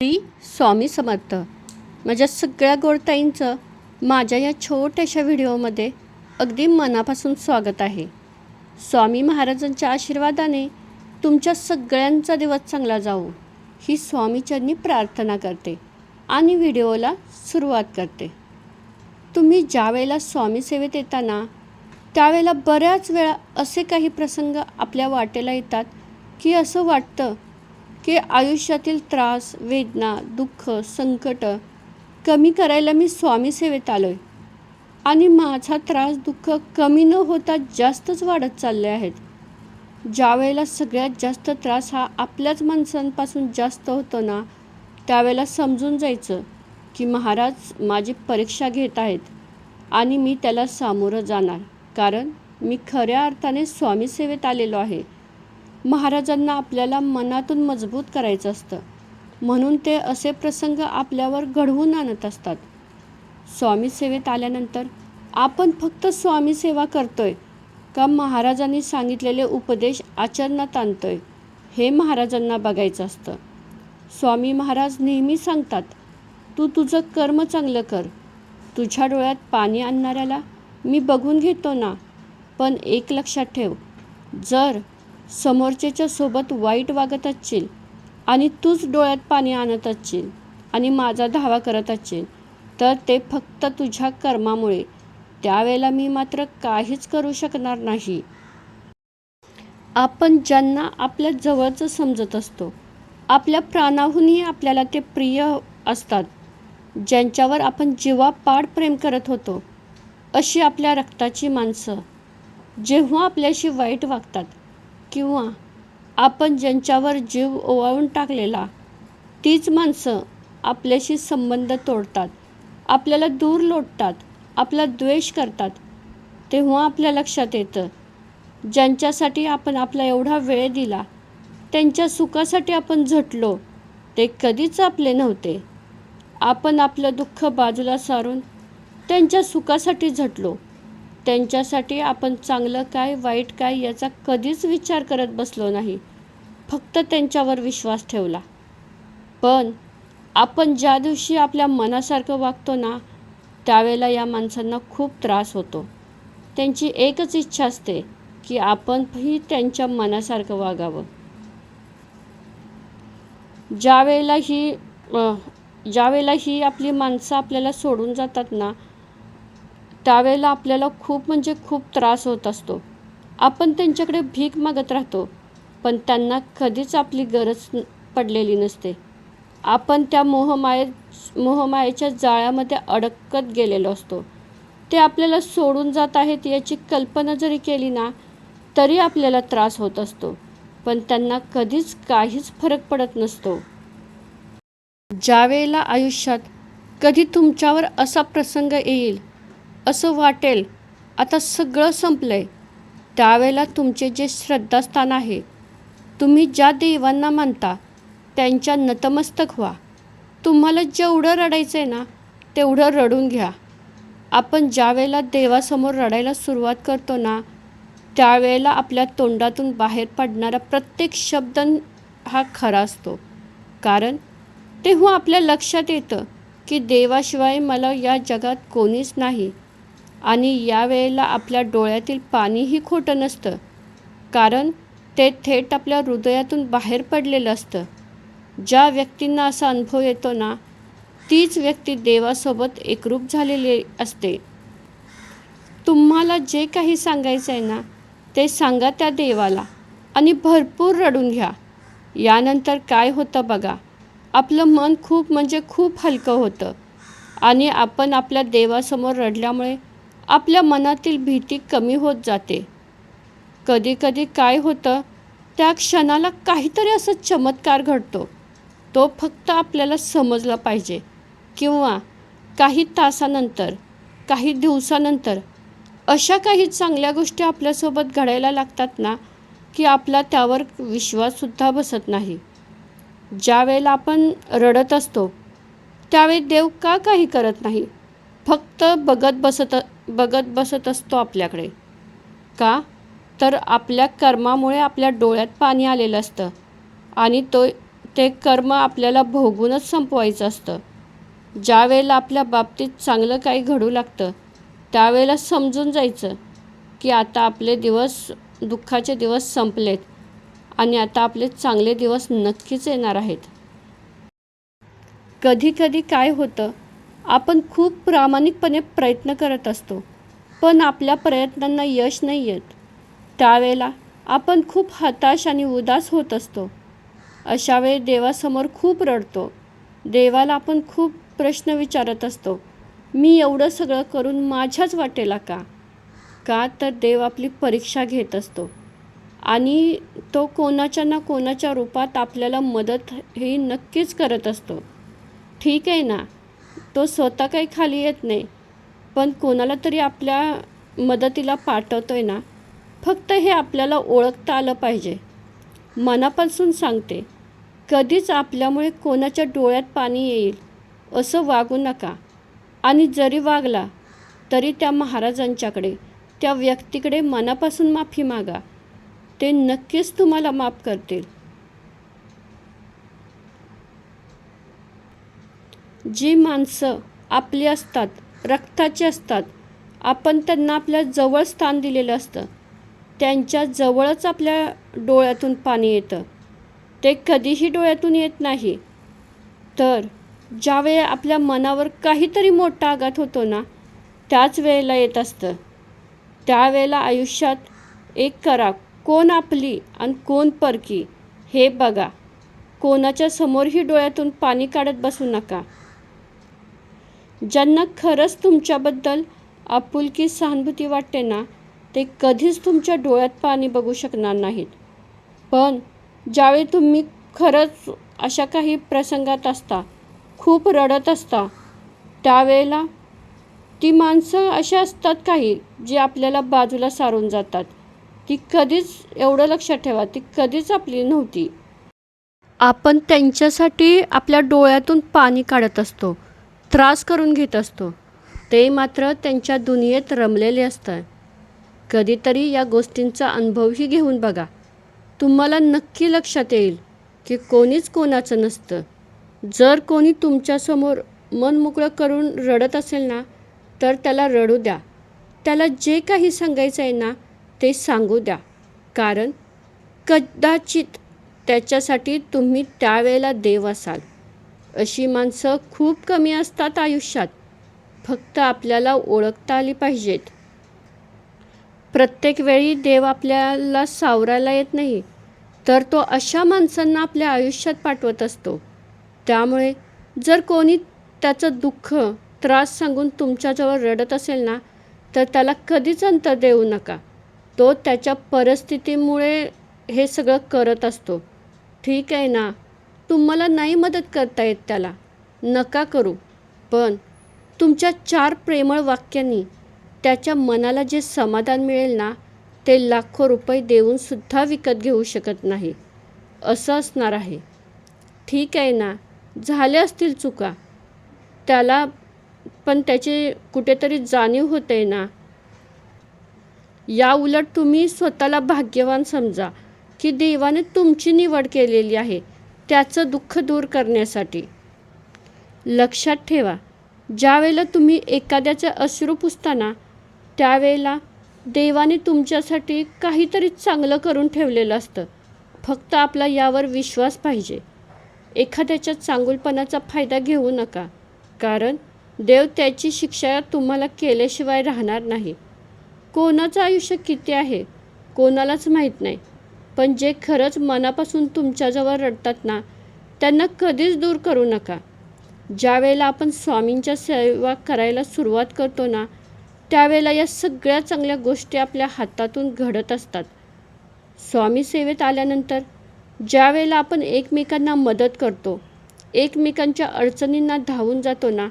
श्री स्वामी समर्थ. माझ्या सगळ्या गोडताईंचं माझ्या या छोट्याशा व्हिडिओमध्ये अगदी मनापासून स्वागत आहे. स्वामी महाराजांच्या आशीर्वादाने तुमच्या सगळ्यांचा दिवस चांगला जाऊ ही स्वामीचरणी प्रार्थना करते आणि व्हिडिओला सुरुवात करते. तुम्ही ज्या वेळेला स्वामी सेवेत येताना त्यावेळेला बऱ्याच वेळा असे काही प्रसंग आपल्या वाटेला येतात की असं वाटतं की आयुष्यातील त्रास वेदना दुःख संकट कमी करायला मी स्वामी सेवेत आलो आहे आणि माझा त्रास दुःख कमी न होता जास्तच वाढत चालले आहेत. ज्यावेळेला सगळ्यात जास्त त्रास हा आपल्याच माणसांपासून जास्त होतो ना त्यावेळेला समजून जायचं की महाराज माझी परीक्षा घेत आहेत आणि मी त्याला सामोरं जाणार. कारण मी खऱ्या अर्थाने स्वामी सेवेत आलेलो आहे. महाराजांना आपल्याला मनातून मजबूत करायचं असतं. म्हणून ते असे प्रसंग आपल्यावर घडवून आणत असतात. स्वामी सेवेत आल्यानंतर आपण फक्त स्वामी सेवा करतोय का महाराजांनी सांगितलेले उपदेश आचरणात आणतोय हे महाराजांना बघायचं असतं. स्वामी महाराज नेहमी सांगतात तू तुझं कर्म चांगलं कर. तुझ्या डोळ्यात पाणी आणणाऱ्याला मी बघून घेतो ना पण एक लक्षात ठेव जर समोरच्याच्या सोबत वाईट वागत असशील आणि तूच डोळ्यात पाणी आणत असशील आणि माझा धावा करत असशील तर ते फक्त तुझ्या कर्मामुळे. त्यावेळेला मी मात्र काहीच करू शकणार नाही. आपण ज्यांना आपल्या जवळचं समजत असतो आपल्या प्राणाहूनही आपल्याला ते प्रिय असतात. ज्यांच्यावर आपण जीवापाड प्रेम करत होतो अशी आपल्या रक्ताची माणसं जेव्हा आपल्याशी वाईट वागतात किंवा आपण ज्यांच्यावर जीव ओवाळून टाकलेला तीच माणसं आपल्याशी संबंध तोडतात. आपल्याला दूर लोटतात आपला द्वेष करतात. तेव्हा आपल्या लक्षात येतं ज्यांच्यासाठी आपण आपला एवढा वेळ दिला त्यांच्या सुखासाठी आपण झटलो ते कधीच आपले नव्हते. आपण आपलं दुःख बाजूला सारून त्यांच्या सुखासाठी झटलो. त्यांच्यासाठी आपण चांगलं काय वाईट काय याचा कधीच विचार करत बसलो नाही. फक्त त्यांच्यावर विश्वास ठेवला. पण आपण ज्या दिवशी आपल्या मनासारखं वागतो ना त्यावेळेला या माणसांना खूप त्रास होतो. त्यांची एकच इच्छा असते की आपणही त्यांच्या मनासारखं वागावं. ज्या वेळेला ही ज्यावेळेला ज्या वेळेला ही आपली माणसं आपल्याला सोडून जातात ना त्यावेळेला आपल्याला खूप म्हणजे खूप त्रास होत असतो. आपण त्यांच्याकडे भीक मागत राहतो पण त्यांना कधीच आपली गरज पडलेली नसते. आपण त्या मोहमाये मोहमायेच्या जाळ्यामध्ये अडकत गेलेलो असतो. ते आपल्याला सोडून जात आहेत याची कल्पना जरी केली ना तरी आपल्याला त्रास होत असतो पण त्यांना कधीच काहीच फरक पडत नसतो. ज्या वेळेला आयुष्यात कधी तुमच्यावर असा प्रसंग येईल असं वाटेल. आता सगळं संपलं आहे त्यावेळेला तुमचे जे श्रद्धास्थान आहे तुम्ही ज्या देवांना मानता त्यांच्या नतमस्तक व्हा. तुम्हाला जेवढं रडायचं आहे ना तेवढं रडून घ्या. आपण ज्यावेळेला देवासमोर रडायला सुरुवात करतो ना त्यावेळेला आपल्या तोंडातून बाहेर पडणारा प्रत्येक शब्द हा खरा असतो. कारण तेव्हा आपल्या लक्षात येतं की देवाशिवाय मला या जगात कोणीच नाही. आणि या वेळेला आपल्या डोळ्यातील पाणीही खोटं नसतं. कारण ते थेट आपल्या हृदयातून बाहेर पडलेलं असतं. ज्या व्यक्तींना असा अनुभव येतो ना तीच व्यक्ती देवासोबत एकरूप झालेली असते. तुम्हाला जे काही सांगायचं आहे ना ते सांगा त्या देवाला आणि भरपूर रडून घ्या. यानंतर काय होतं बघा आपलं मन खूप म्हणजे खूप हलकं होतं आणि आपण आपल्या देवासमोर रडल्यामुळे आपल्या मनातील भीती कमी होत जाते. कधीकधी काय होतं त्या क्षणाला काहीतरी असं चमत्कार घडतो. तो फक्त आपल्याला समजला पाहिजे किंवा काही तासानंतर काही दिवसानंतर अशा काही चांगल्या गोष्टी आपल्यासोबत घडायला लागतात ना की आपला त्यावर विश्वाससुद्धा बसत नाही. ज्या वेळेला आपण रडत असतो त्यावेळी देव का काही करत नाही? फक्त बघत बसत बघत बसत असतो आपल्याकडे. का? तर आपल्या कर्मामुळे आपल्या डोळ्यात पाणी आलेलं असतं आणि तो ते कर्म आपल्याला भोगूनच संपवायचं असतं. ज्या वेळेला आपल्या बाबतीत चांगलं काही घडू लागतं त्यावेळेला समजून जायचं की आता आपले दिवस दुःखाचे दिवस संपलेत आणि आता आपले चांगले दिवस नक्कीच येणार आहेत. कधी कधी काय होतं आपण खूप प्रामाणिकपणे प्रयत्न करत असतो पण आपल्या प्रयत्नांना यश नाही येत. त्यावेळेला आपण खूप हताश आणि उदास होत असतो. अशा वेळी देवासमोर खूप रडतो. देवाला आपण खूप प्रश्न विचारत असतो मी एवढं सगळं करून माझ्याच वाटेला का? का तर देव आपली परीक्षा घेत असतो. आणि तो कोणाच्या ना कोणाच्या रूपात आपल्याला मदत ही नक्कीच करत असतो. ठीक आहे ना? तो स्वतः काही खाली येत नाही. पण कोणाला तरी आपल्या मदतीला पाठवतो आहे ना फक्त हे आपल्याला ओळखता आलं पाहिजे. मनापासून सांगते कधीच आपल्यामुळे कोणाच्या डोळ्यात पाणी येईल असं वागू नका. आणि जरी वागला तरी त्या महाराजांच्याकडे त्या व्यक्तीकडे मनापासून माफी मागा. ते नक्कीच तुम्हाला माफ करतील. जी माणसं आपली असतात रक्ताची असतात आपण त्यांना आपल्या जवळ स्थान दिलेलं असतं. त्यांच्या जवळच आपल्या डोळ्यातून पाणी येतं. ते कधीही डोळ्यातून येत नाही. तर ज्यावेळी आपल्या मनावर काहीतरी मोठा आघात होतो ना त्याच वेळेला येत असतं. त्यावेळेला आयुष्यात एक करा कोण आपली आणि कोण परकी हे बघा. कोणाच्या समोरही डोळ्यातून पाणी काढत बसू नका. ज्यांना खरंच तुमच्याबद्दल आपुलकी सहानुभूती वाटते ना ते कधीच तुमच्या डोळ्यात पाणी बघू शकणार नाहीत. पण ज्यावेळी तुम्ही खरंच अशा काही प्रसंगात असता खूप रडत असता त्यावेळेला ती माणसं अशी असतात काही जी आपल्याला बाजूला सारून जातात. ती कधीच एवढं लक्षात ठेवा ती कधीच आपली नव्हती. आपण त्यांच्यासाठी आपल्या डोळ्यातून पाणी काढत असतो. त्रास करून घेत असतो. ते मात्र त्यांच्या दुनियेत रमलेले असतात. कधीतरी या गोष्टींचा अनुभवही घेऊन बघा. तुम्हाला नक्की लक्षात येईल की कोणीच कोणाचं नसतं. जर कोणी तुमच्यासमोर मन मोकळं करून रडत असेल ना तर त्याला रडू द्या. त्याला जे काही सांगायचं आहे ना ते सांगू द्या. कारण कदाचित त्याच्यासाठी तुम्ही त्यावेळेला देव असाल. अशी माणसं खूप कमी असतात आयुष्यात. फक्त आपल्याला ओळखता आली पाहिजेत. प्रत्येक वेळी देव आपल्याला सावरायला येत नाही तर तो अशा माणसांना आपल्या आयुष्यात पाठवत असतो. त्यामुळे जर कोणी त्याचं दुःख त्रास सांगून तुमच्याजवळ रडत असेल ना तर त्याला कधीच अंतर देऊ नका. तो त्याच्या परिस्थितीमुळे हे सगळं करत असतो. ठीक आहे ना? तुम्हाला नाही मदत करता येत त्याला. नका करू. पण तुमच्या चार प्रेमळ वाक्यांनी त्याच्या मनाला जे समाधान मिळेल ना ते लाखो रुपये देऊनसुद्धा विकत घेऊ शकत नाही. असं असणार आहे. ठीक आहे ना? झाले असतील चुका. त्याला पण त्याची कुठेतरी जाणीव होते ना? या उलट तुम्ही स्वतःला भाग्यवान समजा की देवाने तुमची निवड केलेली आहे. त्याचं दुःख दूर करण्यासाठी. लक्षात ठेवा ज्यावेळेला तुम्ही एखाद्याचे अश्रू पुसताना त्यावेळेला देवाने तुमच्यासाठी काहीतरी चांगलं करून ठेवलेलं असतं. फक्त आपला यावर विश्वास पाहिजे. एखाद्याच्या चांगुलपणाचा फायदा घेऊ नका कारण देव त्याची शिक्षा तुम्हाला केल्याशिवाय राहणार नाही. कोणाचं आयुष्य किती आहे कोणालाच माहीत नाही. पण जे खरंच मनापासून तुमच्याजवळ रडतात ना त्यांना कधीच दूर करू नका. ज्यावेळेला आपण स्वामींच्या सेवा करायला सुरुवात करतो ना त्यावेळेला या सगळ्या चांगल्या गोष्टी आपल्या हातातून घडत असतात. स्वामी सेवेत आल्यानंतर ज्यावेळेला आपण एकमेकांना मदत करतो एकमेकांच्या अडचणींना धावून जातो ना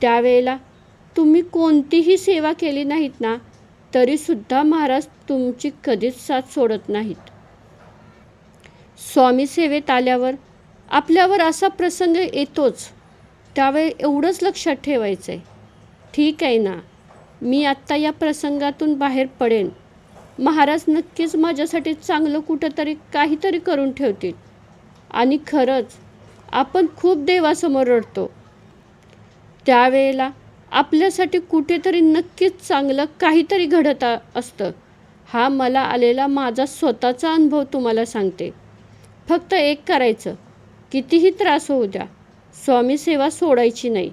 त्यावेळेला तुम्ही कोणतीही सेवा केली नाहीत ना तरीसुद्धा महाराज तुमची कधीच साथ सोडत नाहीत. स्वामी सेवेत आल्यावर आपल्यावर असा प्रसंग येतोच. त्यावेळी एवढंच लक्षात ठेवायचं आहे ठीक आहे ना. मी आत्ता या प्रसंगातून बाहेर पडेन. महाराज नक्कीच माझ्यासाठी चांगलं कुठंतरी काहीतरी करून ठेवतील. आणि खरंच आपण खूप देवासमोर रडतो. त्यावेळेला आपल्यासाठी कुठेतरी नक्कीच चांगलं काहीतरी घडत असतं. हा मला आलेला माझा स्वतःचा अनुभव तुम्हाला सांगते. फक्त एक करायचं. कितीही त्रास होऊ द्या स्वामी सेवा सोडायची नाही.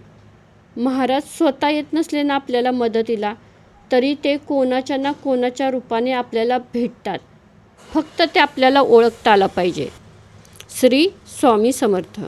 महाराज स्वतः येत नसले ना आपल्याला मदतीला तरी ते कोणाच्या ना कोणाच्या रूपाने आपल्याला भेटतात. फक्त ते आपल्याला ओळखता आलं पाहिजे. श्री स्वामी समर्थ.